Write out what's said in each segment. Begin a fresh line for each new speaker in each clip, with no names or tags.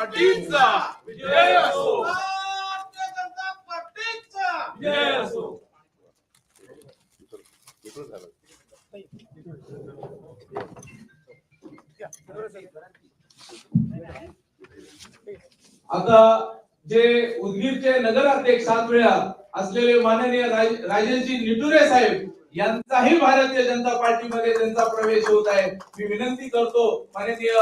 पार्टीचा विजय असो.
भारतीय जनता पार्टीचा
विजय असो.
आता जे उदगीरचे नगराध्यक्ष सात वेळा असलेले माननीय राज- राजेशजी निटुरे साहेब यांचाही भारतीय जनता पार्टीमध्ये त्यांचा प्रवेश होत आहे. मी विनंती करतो माननीय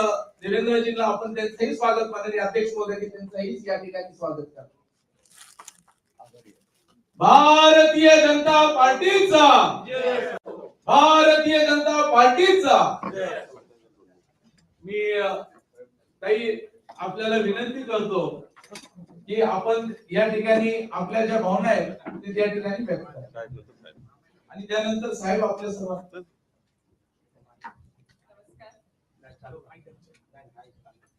देवेंद्रजींना आपण त्यांचंही स्वागत माननीय अध्यक्ष महोदयांनी त्यांचंही या ठिकाणी स्वागत करतो. भारतीय जनता पार्टीचा! भारतीय जनता पार्टीचा! मी काही ताई आपल्याला विनंती करतो की आपण या ठिकाणी आपल्या ज्या भावना आहेत ते त्या ठिकाणी व्यक्त आणि त्यानंतर साहेब आपल्या सर्वांचं.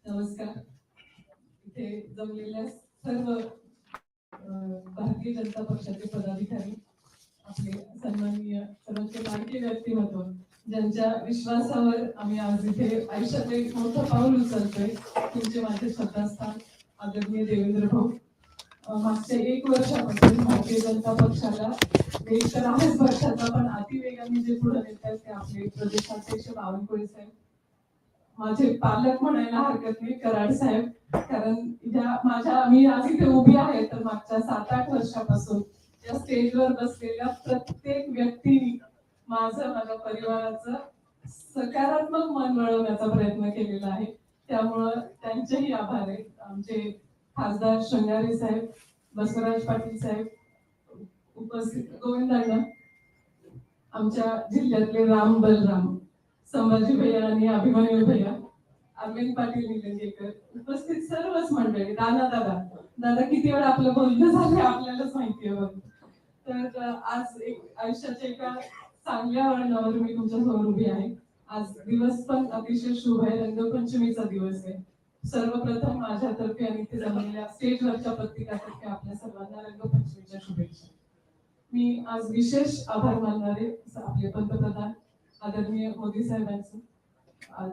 नमस्कार. इथे जमलेल्या सर्व भारतीय जनता पक्षाचे पदाधिकारी आपले सन्माननीय सर्वोच्च लाडके व्यक्तिमत्व ज्यांच्या विश्वासावर आम्ही आज इथे आयुष्यात एक मोठं पाऊल उचलतोय तुमचे माझे श्रद्धास्थान आदरणीय देवेंद्र भाऊ. मागच्या एक वर्षापासून भारतीय जनता पक्षाला एक तर आहेच वर्षाचा पण अतिवेगाने जे पुढे नेत आहेत ते आपले प्रदेशाध्यक्ष बावनकुळे साहेब. माझे पालक म्हणायला हरकत नाही कराड साहेब. कारण या माझ्या मी आज इथे उभी आहे तर मागच्या सात आठ वर्षापासून या स्टेजवर बसलेल्या प्रत्येक व्यक्तीने माझं माझ्या परिवाराचं सकारात्मक मन वळवण्याचा प्रयत्न केलेला आहे. त्यामुळं त्यांचेही आभार आहेत. आमचे खासदार शृंगारे साहेब बसवराज पाटील साहेब उपस्थित गोविंदांना आमच्या जिल्ह्यातले राम बलराम संभाजी भैया आणि अभिमन्यू भैया अरविंद पाटील निलंगेकर उपस्थित सर्वच मंडळी दादा दादा. दादा किती वेळा आपलं बोलणं झालं आपल्यालाच माहिती आहे बघ. तर आज एक आयुष्याच्या एका चांगल्या वळणावर मी तुमच्यासमोर उभी आहे. आज दिवस पण अतिशय शुभ आहे रंगपंचमीचा दिवस आहे. सर्वप्रथम माझ्यातर्फे आणि ते जमलेल्या स्टेजवरच्या प्रत्येकातर्फे आपल्या सर्वांना रंगपंचमीच्या शुभेच्छा. मी आज विशेष आभार मानणारे आपले पंतप्रधान आदरणीय मोदी साहेबांचं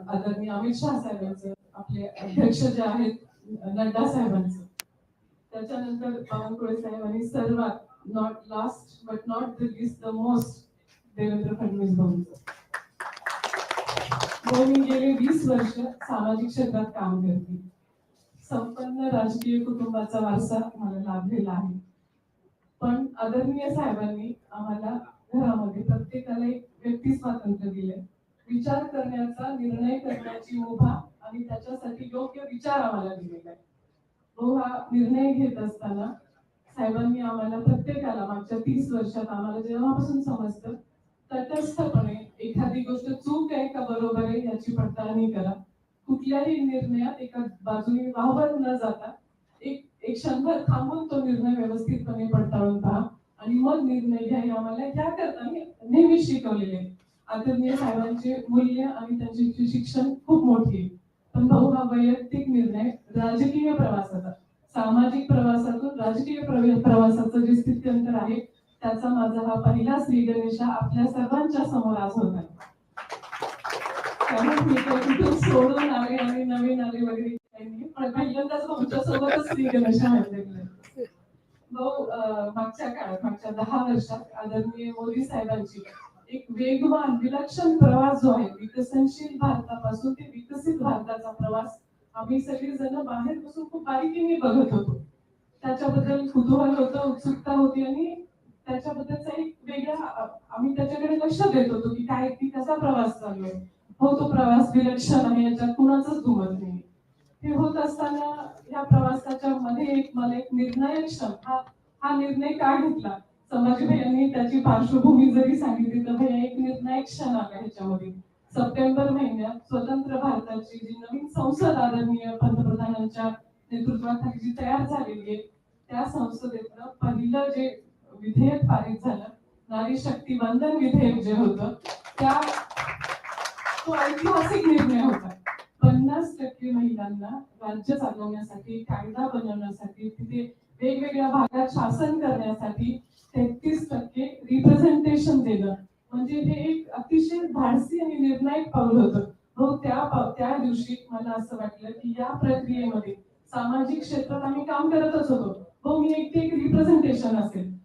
आदरणीय अमित शहा साहेबांचं आपले अध्यक्ष जे आहेत नड्डा साहेबांचं. त्याच्यानंतर बावनकुळे साहेब आणि सर्वात not last but not the list the most Devendra Fadnavis भाऊंचं. मी गेले वीस वर्ष सामाजिक क्षेत्रात काम करते. संपन्न राजकीय कुटुंबाचा वारसा मला लाभलेला आहे. पण आदरणीय साहेबांनी आम्हाला घरामध्ये प्रत्येकाला एक व्यक्ती स्वातंत्र्य दिले विचार करण्याचा निर्णय करण्याची मुभा आणि त्याच्यासाठी योग्य विचार आम्हाला दिलेला आहे. तो हा निर्णय घेत असताना साहेबांनी आम्हाला प्रत्येकाला मागच्या तीस वर्षात आम्हाला जेव्हापासून समजतं तटस्थपणे एखादी गोष्ट चूक आहे का बरोबर आहे याची पडताळणी करा. कुठल्याही निर्णयात एका बाजूने वाहवत न जाता एक एक क्षणभर थांबून तो निर्णय व्यवस्थितपणे पडताळून पहा. आणि मग निर्णय घ्या हे आम्हाला त्या करता. नेहमी शिकवलेले आदरणीय साहेबांचे मूल्य आणि त्यांचे शिक्षण खूप मोठे पण भाऊ हा वैयक्तिक निर्णय राजकीय प्रवासाचा सामाजिक प्रवासातून राजकीय प्रवासाचं जे स्थित्यंतर आहे त्याचा माझा हा पहिला श्रीगणेशा आपल्या सर्वांच्या समोर आज होत. आहे त्यामुळे मी कुठून सोडून आले आणि नवीन आले वगैरे पण पहिल्यांदाच तुमच्या सोबतच श्री भाऊ मागच्या काळात मागच्या दहा वर्षात आदरणीय मोदी साहेबांची एक वेगवान विलक्षण प्रवास जो आहे विकसनशील भारतापासून ते विकसित भारताचा प्रवास आम्ही सगळेजण बाहेर बसून खूप बारीकीने बघत होतो. त्याच्याबद्दल कुतूहल होतं उत्सुकता होती आणि त्याच्याबद्दलचा एक वेगळा आम्ही त्याच्याकडे लक्ष देत होतो की काय की कसा प्रवास चालू आहे. हो तो प्रवास विलक्षण आहे याच्यात कुणाचंच दुमत नाही. हे होत असताना ह्या प्रवासाच्या मध्ये एक मला एक निर्णायक क्षण हा हा निर्णय का घेतला? संभाजी भैयांनी त्याची पार्श्वभूमी जरी सांगितली तर भैया एक निर्णायक क्षण आला ह्याच्यामध्ये. सप्टेंबर महिन्यात स्वतंत्र भारताची जी नवीन संसद आदरणीय पंतप्रधानांच्या नेतृत्वाखाली जी तयार झालेली आहे त्या संसदेतलं पहिलं जे विधेयक पारित झालं. नारी शक्ती वंदन विधेयक जे होतं त्या तो ऐतिहासिक निर्णय होता. पन्नास टक्के महिलांना राज्य चालवण्यासाठी कायदा बनवण्यासाठी तिथे वेगवेगळ्या भागात शासन करण्यासाठी तेहतीस टक्के रिप्रेझेंटेशन देणं. म्हणजे हे एक अतिशय धाडसी आणि निर्णायक पाऊल होतं. मग त्या त्या दिवशी मला असं वाटलं की या प्रक्रियेमध्ये सामाजिक क्षेत्रात आम्ही काम करतच होतो. हो मी एकटी एक रिप्रेझेंटेशन असेल.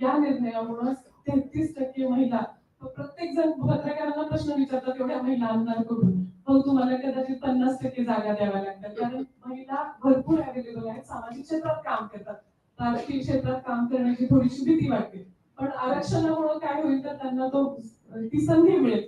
या निर्णयामुळे तेहतीस टक्के महिला प्रत्येक जण पत्रकारांना प्रश्न विचारतात एवढ्या महिला आमदार करून मग तुम्हाला कदाचित पन्नास टक्के जागा द्याव्या लागतात. कारण महिला भरपूर अवेलेबल आहेत सामाजिक क्षेत्रात काम करतात. राजकीय क्षेत्रात काम करण्याची थोडीशी भीती वाटते. पण आरक्षणामुळे काय होईल तर त्यांना तो ती संधी मिळेल.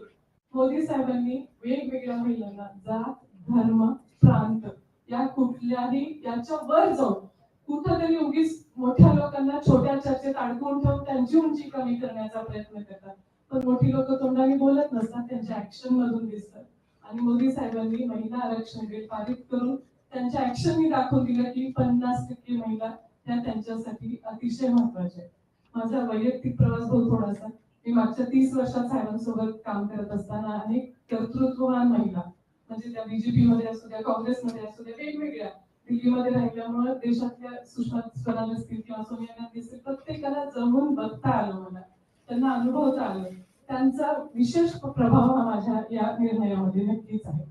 मोदी साहेबांनी वेगवेगळ्या महिलांना जात धर्म प्रांत या कुठल्याही याच्या वर जाऊन कुठंतरी उगीच मोठ्या लोकांना छोट्या चर्चेत अडकून ठेवून त्यांची उंची कमी करण्याचा प्रयत्न करतात. पण मोठी लोक तोंडाने बोलत नसतात त्यांच्या ऍक्शन मधून दिसतात. आणि मोदी साहेबांनी महिला आरक्षण बिल पारित करून त्यांच्या ऍक्शननी दाखवून दिलं की पन्नास टक्के महिला त्या त्यांच्यासाठी अतिशय महत्त्वाच्या आहेत. माझा वैयक्तिक प्रवास बहुत थोडासा. मी मागच्या तीस वर्षात साहेबांसोबत काम करत असताना अनेक कर्तृत्ववान महिला म्हणजे त्या बीजेपी मध्ये असू द्या काँग्रेसमध्ये असू द्या वेगवेगळ्या दिल्लीमध्ये राहिल्यामुळे देशातल्या सुषमा स्वराज असतील किंवा सोनिया गांधी असतील प्रत्येकाला जमून बघता आलं मला. त्यांना अनुभवता आलं. त्यांचा विशेष प्रभाव हा माझ्या या निर्णयामध्ये नक्कीच आहे.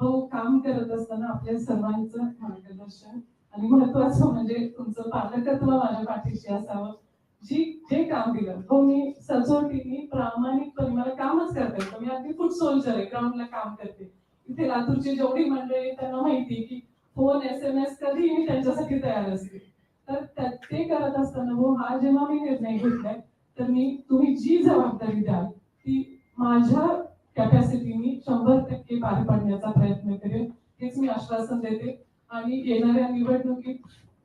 हो काम करत असताना आपल्या सर्वांचं मार्गदर्शन आणि महत्वाचं म्हणजे तुमचं पालकत्व माझ्या पाठीशी असावं. जी जे काम दिलं. हो मी सचोटीने प्रामाणिकपणे मला कामच करता येतं. मी अगदी फुट सोल्जर आहे. ग्राउंडला काम करते. इथे लातूरची जेवढी मंडळी त्यांना माहिती की फोन एस एम एस कधी मी त्यांच्यासाठी तयार असते. तर ते करत असताना हो हा जेव्हा मी निर्णय घेतलाय तर मी तुम्ही जी जबाबदारी द्याल ती माझ्या कॅपॅसिटीनी शंभर टक्के पार पाडण्याचा प्रयत्न करेन हेच मी आश्वासन देते. आणि येणाऱ्या निवडणुकीत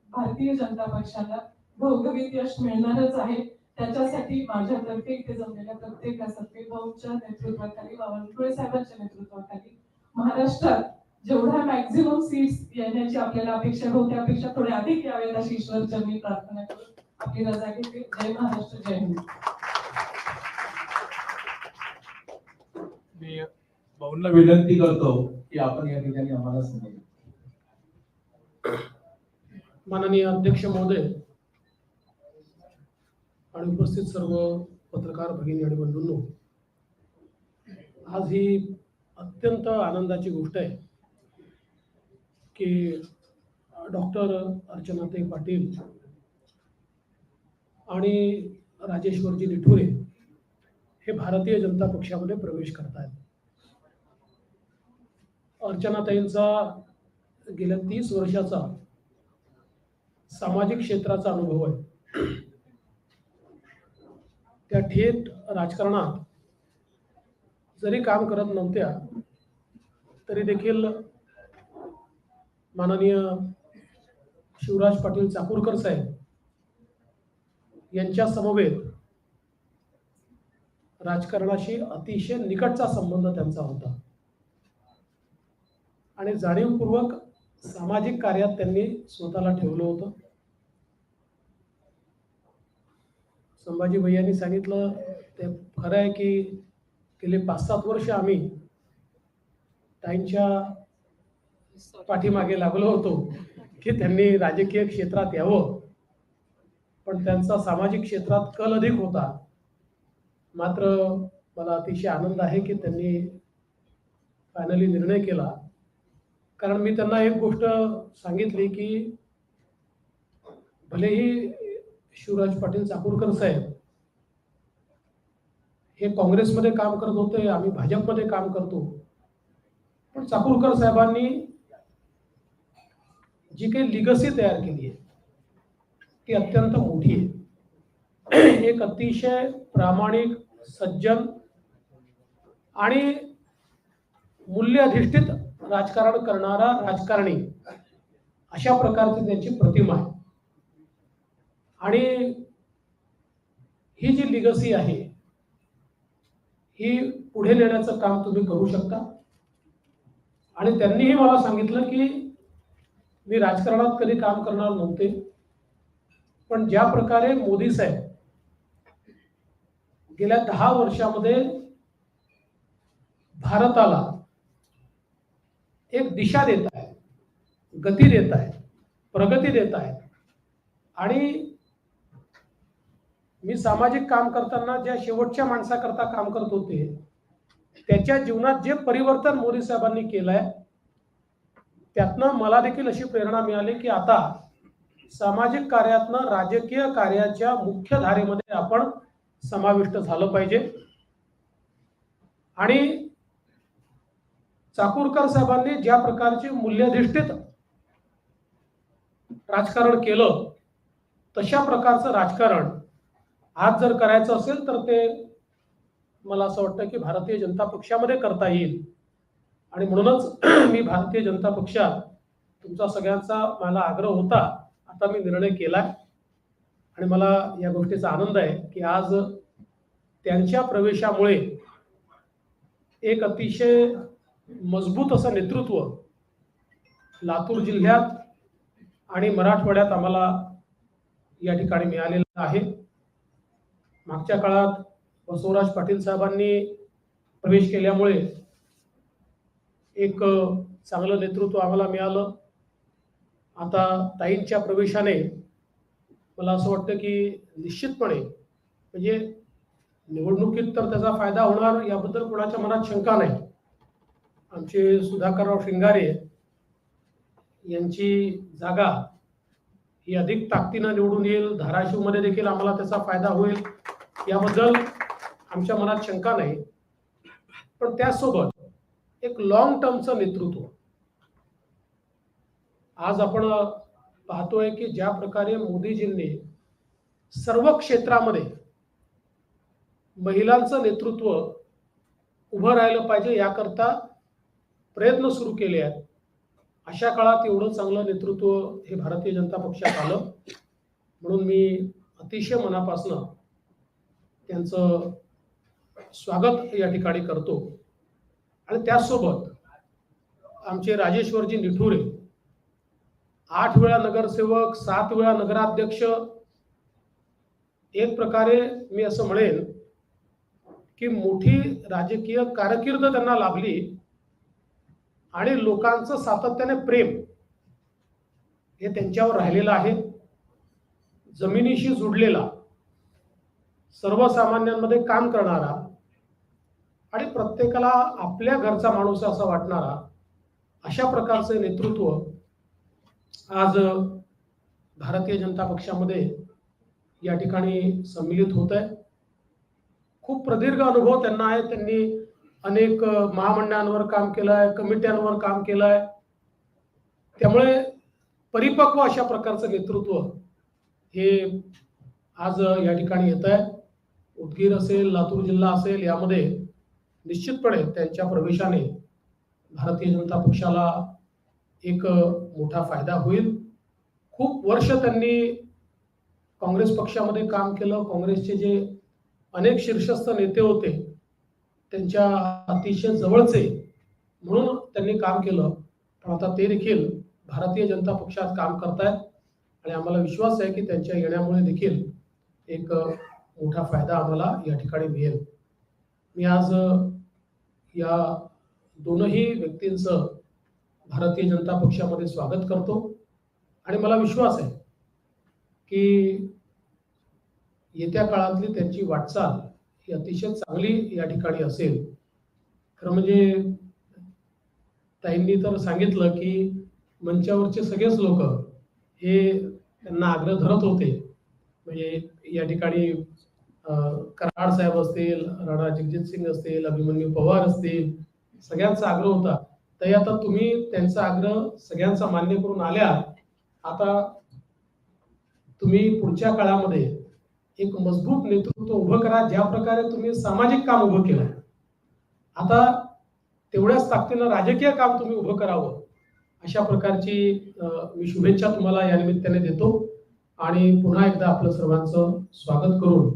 भारतीय जनता पक्षाला भौगवित यश मिळणारच आहे. त्याच्यासाठी माझ्यातर्फे इथे जमलेल्या प्रत्येकासाठी भाऊच्या नेतृत्वाखाली बावनकुळे साहेबांच्या नेतृत्वाखाली महाराष्ट्रात जेवढ्या मॅक्झिमम सीट्स येण्याची आपल्याला अपेक्षा हो त्यापेक्षा थोडे अधिक यावेत अशी ईश्वर चरणी प्रार्थना करून आपली रजा घेते. जय महाराष्ट्र जय हिंद.
मी भाऊंना विनंती करतो की आपण या ठिकाणी आम्हाला समजेल
माननीय अध्यक्ष महोदय आणि उपस्थित सर्व पत्रकार भगिनी आणि बंधूंनो आज ही अत्यंत आनंदाची गोष्ट आहे. की डॉक्टर अर्चनाताई पाटील आणि राजेश्वरजी निठुरे हे भारतीय जनता पक्षामध्ये प्रवेश करत आहेत अर्चनाताईंचा गेल्या तीस वर्षाचा सामाजिक क्षेत्राचा अनुभव आहे. त्या थेट राजकारणात जरी काम करत नव्हत्या तरी देखील माननीय शिवराज पाटील चाकूरकर साहेब यांच्या समवेत राजकारणाशी अतिशय निकटचा संबंध त्यांचा होता. आणि जाणीवपूर्वक सामाजिक कार्यात त्यांनी स्वतःला ठेवलं होतं. संभाजी भैयांनी सांगितलं ते खरं आहे की गेले पाच सात वर्ष आम्ही त्यांच्या पाठीमागे लागलो होतो की त्यांनी राजकीय क्षेत्रात यावं. पण त्यांचा सामाजिक क्षेत्रात कल अधिक होता. मात्र मला अतिशय आनंद आहे की त्यांनी फायनली निर्णय केला. कारण मी त्यांना एक गोष्ट सांगितली की भलेही शिवराज पाटील चाकूरकर साहेब हे काँग्रेसमध्ये काम करत होते आम्ही भाजपमध्ये काम करतो. पण चाकूरकर साहेबांनी जी काही लिगसी तयार केली आहे ती अत्यंत मोठी आहे. एक अतिशय प्रामाणिक सज्जन आणि मूल्य अधिष्ठित राजकारण करणारा राजकारणी अशा प्रकारची त्यांची प्रतिमा आहे. आणि ही जी लिगसी आहे ही पुढे नेण्याचं काम तुम्ही करू शकता. आणि त्यांनीही मला सांगितलं की मी राजकारणात कधी काम करणार नव्हते. पण ज्या प्रकारे मोदी साहेब गेल्या दहा वर्षामध्ये भारताला एक दिशा देत आहे गती देत आहे प्रगती देत आहे आणि मी सामाजिक काम करताना ज्या शेवटच्या माणसाकरता काम करत होते त्याच्या जीवनात जे परिवर्तन मोदी साहेबांनी केलंय त्यातनं मला देखील अशी प्रेरणा मिळाली की आता सामाजिक कार्यातनं राजकीय कार्याच्या मुख्य धारेमध्ये आपण समाविष्ट झालं पाहिजे. आणि चाकूरकर साहेबांनी ज्या प्रकारचे मूल्याधिष्ठित राजकारण केलं तशा प्रकारचं राजकारण आज जर करायचं असेल तर ते मला असं वाटतं की भारतीय जनता पक्षामध्ये करता येईल. आणि म्हणूनच मी भारतीय जनता पक्षात तुमचा सगळ्यांचा मला आग्रह होता. आता मी निर्णय केलाय. आणि मला या गोष्टीचा आनंद आहे की आज त्यांच्या प्रवेशामुळे एक अतिशय मजबूत असं नेतृत्व लातूर जिल्ह्यात आणि मराठवाड्यात आम्हाला या ठिकाणी मिळालेलं आहे. मागच्या काळात बसवराज पाटील साहेबांनी प्रवेश केल्यामुळे एक चांगलं नेतृत्व आम्हाला मिळालं. आता ताईंच्या प्रवेशाने मला असं वाटतं की निश्चितपणे म्हणजे निवडणुकीत तर त्याचा फायदा होणार याबद्दल कोणाच्या मनात शंका नाही. आमचे सुधाकरराव शिंगारे यांची जागा ही अधिक ताकदीनं निवडून येईल. धाराशिवमध्ये देखील आम्हाला त्याचा फायदा होईल. याबद्दल आमच्या मनात शंका नाही. पण त्याचसोबत एक लॉंग टर्मचं नेतृत्व. आज आपण पाहतोय की ज्या प्रकारे मोदीजींनी सर्व क्षेत्रामध्ये महिलांचं नेतृत्व उभं राहिलं पाहिजे याकरता प्रयत्न सुरू केले आहेत. अशा काळात एवढं चांगलं नेतृत्व हे भारतीय जनता पक्षात आलं. म्हणून मी अतिशय मनापासनं त्यांचं स्वागत या ठिकाणी करतो. आणि त्याचसोबत आमचे राजेश्वरजी निठुरे आठ वेळा नगरसेवक सात वेळा नगराध्यक्ष एक प्रकारे मी असं म्हणेन की मोठी राजकीय कारकीर्द त्यांना लाभली आणि लोकांचं सातत्याने प्रेम हे त्यांच्यावर राहिलेलं आहे. जमिनीशी जुडलेला सर्वसामान्यांमध्ये काम करणारा आणि प्रत्येकाला आपल्या घरचा माणूस असा वाटणारा अशा प्रकारचे नेतृत्व आज भारतीय जनता पक्षामध्ये या ठिकाणी सम्मिलित होत आहे. खूप प्रदीर्घ अनुभव त्यांना आहे. त्यांनी अनेक महामंडळांवर काम केलं आहे कमिट्यांवर काम केलं आहे. त्यामुळे परिपक्व अशा प्रकारचं नेतृत्व हे आज या ठिकाणी येत आहे. उदगीर असेल लातूर जिल्हा असेल यामध्ये निश्चितपणे त्यांच्या प्रवेशाने भारतीय जनता पक्षाला एक मोठा फायदा होईल. खूप वर्ष त्यांनी काँग्रेस पक्षामध्ये काम केलं. काँग्रेसचे जे अनेक शीर्षस्थ नेते होते त्यांच्या अतिशय जवळचे म्हणून त्यांनी काम केलं. पण आता ते देखील भारतीय जनता पक्षात काम करतायत. आणि आम्हाला विश्वास आहे की त्यांच्या येण्यामुळे देखील एक मोठा फायदा आम्हाला या ठिकाणी मिळेल. मी आज या दोनही व्यक्तींचं भारतीय जनता पक्षामध्ये स्वागत करतो. आणि मला विश्वास आहे की येत्या काळातली त्यांची वाटचाल ही अतिशय चांगली या ठिकाणी असेल. खरं म्हणजे ताईंनी तर सांगितलं की मंचावरचे सगळेच लोक हे त्यांना आग्रह धरत होते. म्हणजे या ठिकाणी कराड साहेब असतील राणा जगजित सिंग असतील अभिमन्यू पवार असतील सगळ्यांचा आग्रह होता. तरी आता तुम्ही त्यांचा आग्रह सगळ्यांचा मान्य करून आल्या आता तुम्ही पुढच्या काळामध्ये एक मजबूत नेतृत्व उभं करा ज्या प्रकारे तुम्ही सामाजिक काम उभं केलं. आता तेवढ्याच ताकदीनं राजकीय काम तुम्ही उभं करावं अशा प्रकारची मी शुभेच्छा तुम्हाला या निमित्ताने देतो. आणि पुन्हा एकदा आपलं सर्वांचं स्वागत करून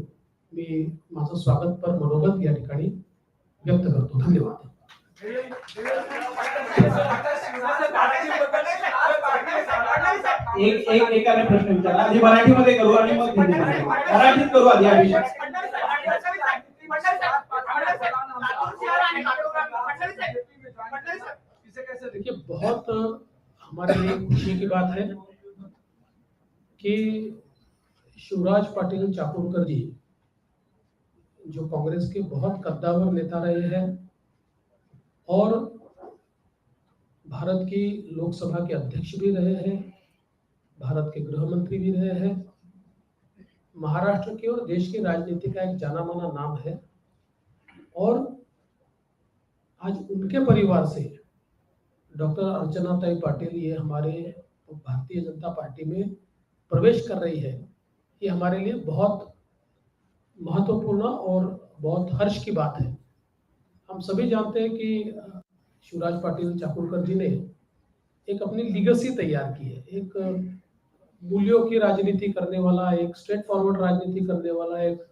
मी माझं स्वागत पर मनोगत या ठिकाणी व्यक्त करतो. धन्यवाद.
एक एक एकाने प्रश्न विचारला. आधी मराठीमध्ये करू आणि मग मराठीत करू आधी हा विषय
देखिए बहुत हमारे लिए खुशी की बात है कि शिवराज पाटिल चाकुरकर जी जो कांग्रेस के बहुत कद्दावर नेता रहे हैं और भारत की लोकसभा के अध्यक्ष भी रहे हैं, भारत के गृह मंत्री भी रहे हैं, महाराष्ट्र की और देश की राजनीति का एक जाना माना नाम है और आज उनके परिवार से डॉक्टर अर्चनाताई पाटिल ये हमारे भारतीय जनता पार्टी में प्रवेश कर रही है। ये हमारे लिए बहुत महत्वपूर्ण और बहुत हर्ष की बात है। हम सभी जानते हैं कि शिवराज पाटिल चाकुरकर जी ने एक अपनी लीगसी तैयार की है। एक मूल्यों की राजनीति करने वाला, एक स्ट्रेट फॉरवर्ड राजनीति करने वाला, एक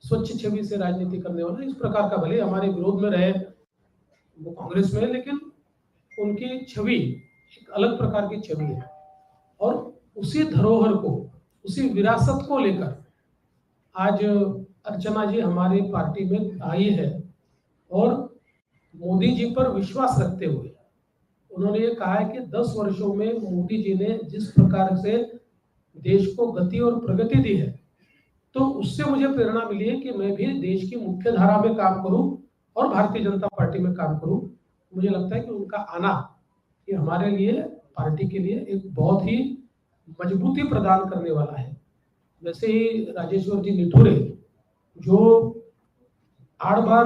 स्वच्छ छवि से राजनीति करने वाला, इस प्रकार का भले हमारे विरोध में रहे वो कांग्रेस में है, लेकिन उनकी छवि एक अलग प्रकार की छवि है। और उसी धरोहर को, उसी विरासत को लेकर आज अर्चना जी हमारी पार्टी में आई है और मोदी जी पर विश्वास रखते हुए उन्होंने ये कहा है कि 10 वर्षों में मोदी जी ने जिस प्रकार से देश को गति और प्रगति दी है तो उससे मुझे प्रेरणा मिली है कि मैं भी देश की मुख्य धारा में काम करूँ और भारतीय जनता पार्टी में काम करूँ। मुझे लगता है कि उनका आना ये हमारे लिए, पार्टी के लिए एक बहुत ही मजबूती प्रदान करने वाला है। वैसे ही राजेश्वर जी निठुरे जो आठ बार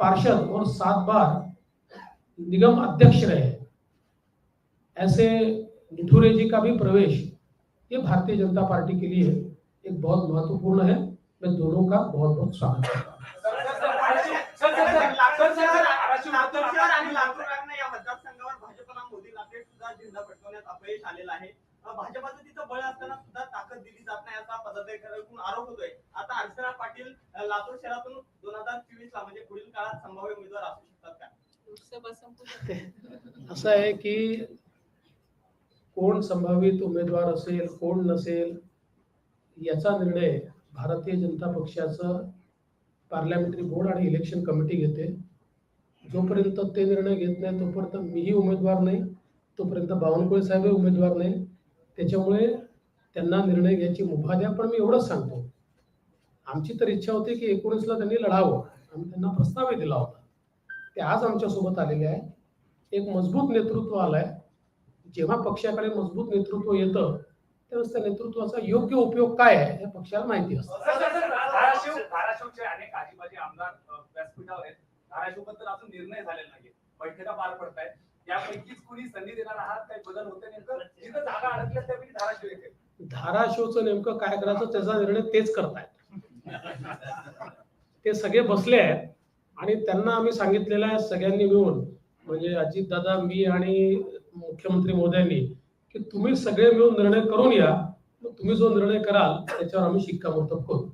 पार्षद और सात बार निगम अध्यक्ष रहे ऐसे निठुरे जी का भी प्रवेश ये भारतीय जनता पार्टी के लिए एक बहुत महत्त्वपूर्ण है। मैं दोनों का बहुत बहुत स्वागत करता हूँ।
लातूर भाजपाचं तिथं बळ असताना सुद्धा ताकद दिली जात नाही असा पदाधिकाऱ्यांकडून आरोप होतोय. आता अर्चना लातूर शहरातून दोन हजार चोवीस ला म्हणजे पुढील काळात संभाव्य उमेदवार असू शकतात का?
असं आहे की कोण संभावित उमेदवार असेल कोण नसेल याचा निर्णय भारतीय जनता पक्षाचं पार्लमेंटरी बोर्ड आणि इलेक्शन कमिटी घेते. जोपर्यंत ते निर्णय घेत नाही तोपर्यंत मीही उमेदवार नाही तोपर्यंत बावनकुळे साहेबही उमेदवार नाही. त्याच्यामुळे त्यांना निर्णय घ्यायची मुभा द्या पण मी एवढंच सांगतो. आमची तर इच्छा होती की एकोणीसला त्यांनी लढावं. आम्ही त्यांना प्रस्तावही दिला होता. ते आज आमच्यासोबत आलेले आहे. एक मजबूत नेतृत्व आलंय. जेव्हा पक्षाकडे मजबूत नेतृत्व येतं त्यावेळेस त्या नेतृत्वाचा योग्य उपयोग काय आहे हे पक्षाला माहिती असतं.
धाराशिवचे अनेक आदिवासी आमदार व्यासपीठावर आहेत. अजून निर्णय झालेला बैठका पार पडत आहेत यापैकीच कुणी संधी देणार आहात काही बदल होते नेमकं? जिथं जागा अडकल्या त्यापैकी धाराशिव येते.
धाराशिवचं नेमकं काय करायचं त्याचा निर्णय तेच करतायत. ते सगळे बसले आहेत आणि त्यांना आम्ही सांगितलेलं आहे सगळ्यांनी मिळून म्हणजे अजितदादा मी आणि मुख्यमंत्री मोदयांनी की तुम्ही सगळे मिळून निर्णय करून या. तुम्ही जो निर्णय कराल त्याच्यावर आम्ही शिक्कामोर्तब करू.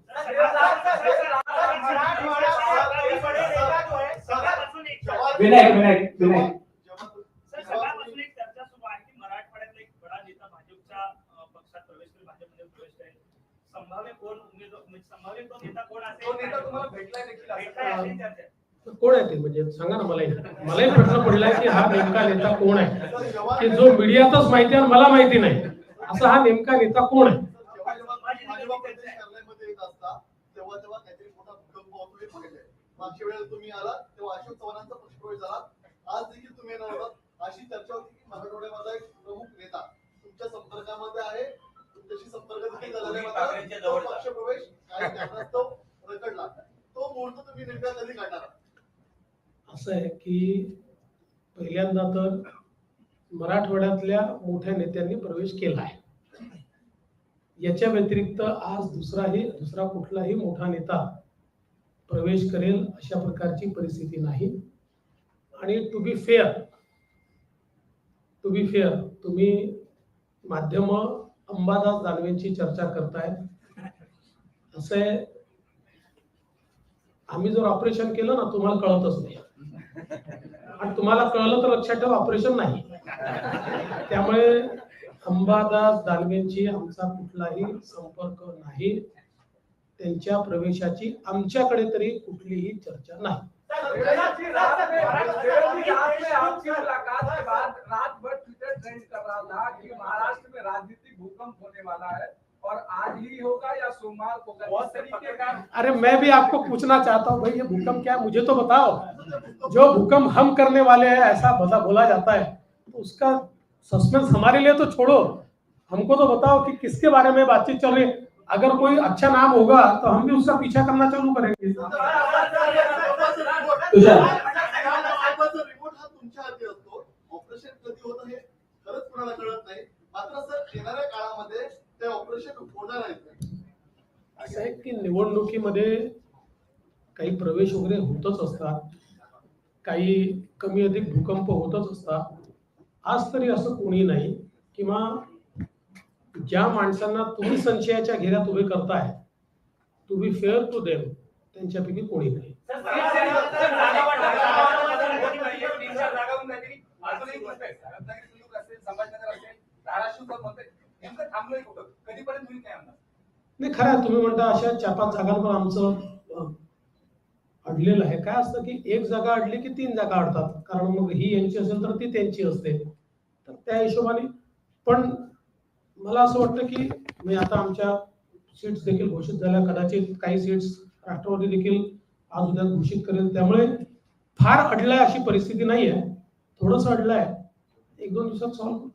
विनायक विनायक विनायक
सर, सकाळपासून एक चर्चा सुरू आहे की मराठवाड्यातला एक बडा नेता भाजपच्या अ, पक्षात प्रवेश करेल भाजपमध्ये प्रवेश करेल संभाव्य कोण उमेदवार म्हणजे संभाव्य तो नेता कोण असेल?
तो नेता तुम्हाला भेटलाय देखील असं.
भेटलाय अशी चर्चा आहे.
तर कोण आहे ते? म्हणजे सांगा ना मलाही. मलाही प्रश्न पडलाय की हा नेमका नेता कोण आहे? की जो मीडियातच माहिती आहे आणि मला माहिती नाही. असा हा नेमका नेता कोण आहे?
जेव्हा जेव्हा भाजपा प्रदेश कार्यालयामध्ये येत. असता तेव्हा तेव्हा काहीतरी मोठा भूकंप होतो हे पाहिलंय मागच्या वेळेला तुम्ही आला तेव्हा अशोक चव्हाणांचा पक्षप्रवेश झाला. आज देखील तुम्ही येणार होता अशी चर्चा होती की मराठवाड्यामधला एक प्रमुख नेता तुमच्या संपर्कामध्ये आहे. संपर्क देखील. मात्र तो पक्षप्रवेश काही कारणास्तव रखडला तो मुहूर्त तुम्ही नेमका कधी काढणार आहात?
असं आहे की पहिल्यांदा तर मराठवाड्यातल्या मोठ्या नेत्यांनी प्रवेश केला आहे याच्या व्यतिरिक्त आज दुसराही दुसरा कुठलाही मोठा नेता प्रवेश करेल अशा प्रकारची परिस्थिती नाही आणि to be fair to be fair तुम्ही माध्यम अंबादास दानवेंची चर्चा करतायत असं आहे आम्ही जर ऑपरेशन केलं ना तुम्हाला कळतच नाही आणि तुम्हाला कळलं तर लक्षात ठेवा ऑपरेशन नाही त्यामुळे अंबादास दानवेंची आमचा कुठलाही संपर्क नाही त्यांच्या प्रवेशाची आमच्याकडे तरी कुठलीही चर्चा नाही
ट्रेंड कर रहा था कि महाराष्ट्र में राजनीतिक भूकंप होने वाला है और आज ही होगा या सोमवार को होगा इस तरीके का
अरे मैं भी आपको पूछना चाहता हूँ भाई ये भूकंप क्या है मुझे तो बताओ जो भूकंप हम करने वाले हैं ऐसा बोला बोला जाता है तो उसका सस्पेंस हमारे लिए तो छोड़ो हमको तो बताओ कि किसके बारे में बातचीत चल रही है अगर कोई अच्छा नाम होगा तो हम भी उसका पीछा करना चालू करेंगे
हा ऑपरेशन कधी होतं हे खरंच कुणाला कळत नाही मात्र सर येणाऱ्या काळामध्ये ते ऑपरेशन होणार आहेत
असं आहे की निवडणुकीमध्ये काही प्रवेश वगैरे होतच असतात काही कमी अधिक भूकंप होतच असतात आज तरी असं कोणी नाही किंवा ज्या माणसांना तुम्ही संशयाच्या घेऱ्यात उभे करताय बी फेअर टू देम त्यांच्यापैकी कोणी नाही
तीन चार जागावरून काहीतरी अजूनही गोष्ट आहे रत्नागिरी सिंधुदुर्ग असेल संभाजीनगर असेल धाराशिव तर म्हणतोय नेमकं थांबलोय कुठं कधीपर्यंत होईल काय आमदार
नाही खरं आहे, तुम्ही म्हणता अशा चार पाच जागांवर आमचं अडलेलं आहे काय असतं की एक जागा अडली की तीन जागा अडतात कारण मग ही यांची असेल तर ती त्यांची असते तर त्या हिशोबाने पण मला असं वाटतं की मी आता आमच्या सीट्स देखील घोषित झाल्या कदाचित काही सीट्स राष्ट्रवादी देखील आज उद्या घोषित करेल त्यामुळे फार अडलाय अशी परिस्थिती नाही आहे थोडस अडलाय एक दोन दिवसात सॉल्व्ह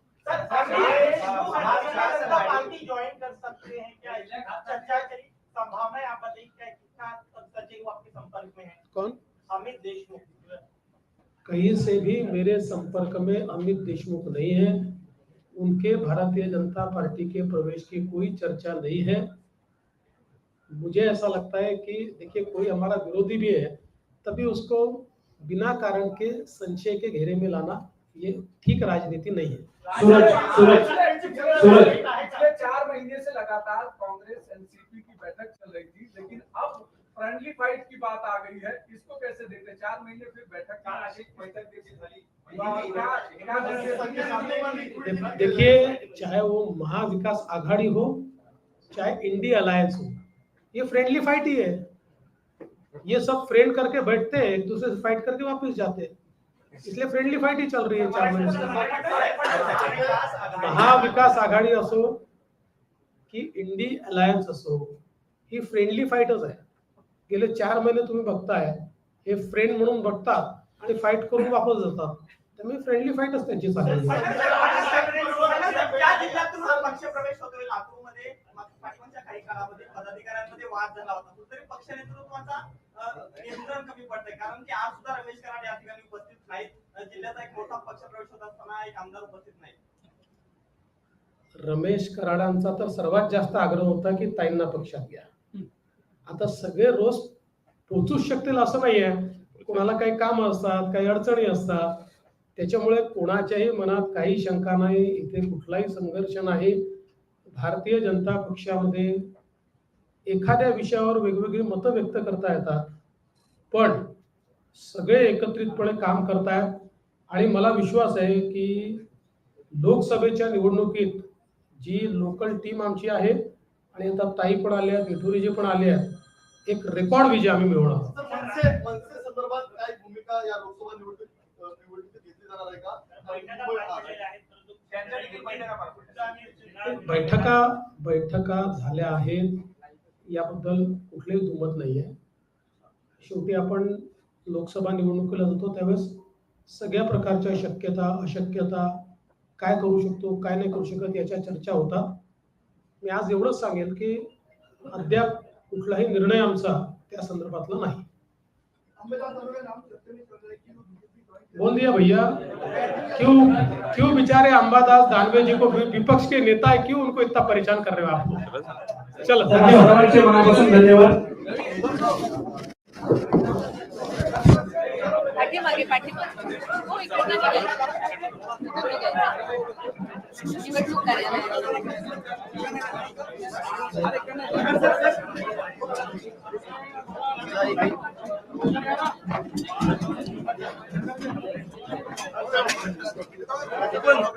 हैं चर्चा करी संभावना आप बताइए क्या कितना सचिन वो आपके संपर्क में है।
कौन?
अमित देशमुख।
कहीं से भी मेरे संपर्क में अमित देशमुख नहीं है उनके भारतीय जनता पार्टी के प्रवेश की कोई चर्चा नहीं है। मुझे ऐसा लगता है कि देखिए कोई हमारा विरोधी भी है तभी उसको बिना कारण के संशय के घेरे में लाना ये ठीक राजनीति नहीं है।
सूरज सूरज सूरज
पिछले चार महीने से लगातार कांग्रेस एनसीपी की बैठक चल रही थी लेकिन अब फ्रेंडली फाइट की बात आ गई है। इसको कैसे देखते हैं? चार महीने फिर बैठक
देखिए चाहे वो महाविकास आघाड़ी हो चाहे इंडिया अलायंस हो ये फ्रेंडली फाइट ही है। ये सब फ्रेंड करके बैठते हैं एक दूसरे से फाइट करके वापस जाते हैं। इसलिए फ्रेंडली फाइट ही चल रही है चार महीने महाविकास आघाडी असो की इंडी अलायन्स असो ही फ्रेंडली फाईटच आहे. गेले चार महिने तुम्ही बघताय हे फ्रेंड म्हणून बघतात आणि फाईट करून वापस जातात. त्यामुळे फ्रेंडली फाईटच त्यांची चाललेली
पाठवणच्या काही काळामध्ये पदाधिकाऱ्यांमध्ये वाद झाला होता. कुठेतरी पक्ष नेतृत्वाचा नियंत्रण कमी पडतंय. कारण की आज सुद्धा रमेश कराड या ठिकाणी उपस्थित नाहीत. जिल्ह्याचा एक मोठा पक्ष प्रवेश होत असताना एक आमदार उपस्थित नाही
रमेश कराडांचा तर सर्वात जास्त आग्रह होता की ताईंना पक्षात घ्या. आता सगळे रोज पोचूच शकतील असं नाहीये. कोणाला काही काम असतात काही अडचणी असतात. त्याच्यामुळे कोणाच्याही मनात काही शंका नाही. इथे कुठलाही संघर्ष नाही. भारतीय जनता पक्षामध्ये एखाद्या विषयावर वेगवेगळी मतं व्यक्त करता येतात पण सगळे एकत्रितपणे काम करतायत. आणि मला विश्वास आहे की लोकसभेच्या निवडणुकीत जी लोकल टीम आमची आहे आणि आता ताई पण आल्या विठुरीजी पण आले आहेत एक रेकॉर्ड विजय आम्ही मिळवणार
बैठका
बैठका
बैठका झाल्या आहेत. याबद्दल कुठलेही दुमत नाही आहे शेवटी आपण लोकसभा निवडणुकीला जातो त्यावेळेस सगळ्या प्रकारच्या शक्यता अशक्यता काय करू शकतो काय नाही करू शकत याच्या चर्चा होतात. मी आज एवढंच सांगेल की अद्याप कुठलाही निर्णय आमचा त्या संदर्भातला नाही. बोल दिया भैया। क्यों क्यों बेचारे अंबादास दानवे जी को विपक्ष के नेता है? क्यों उनको इतना परेशान कर रहे हो आप? चलो।
धन्यवाद मनापासून धन्यवाद।
मागे मागे हो निवडणूक कार्यालय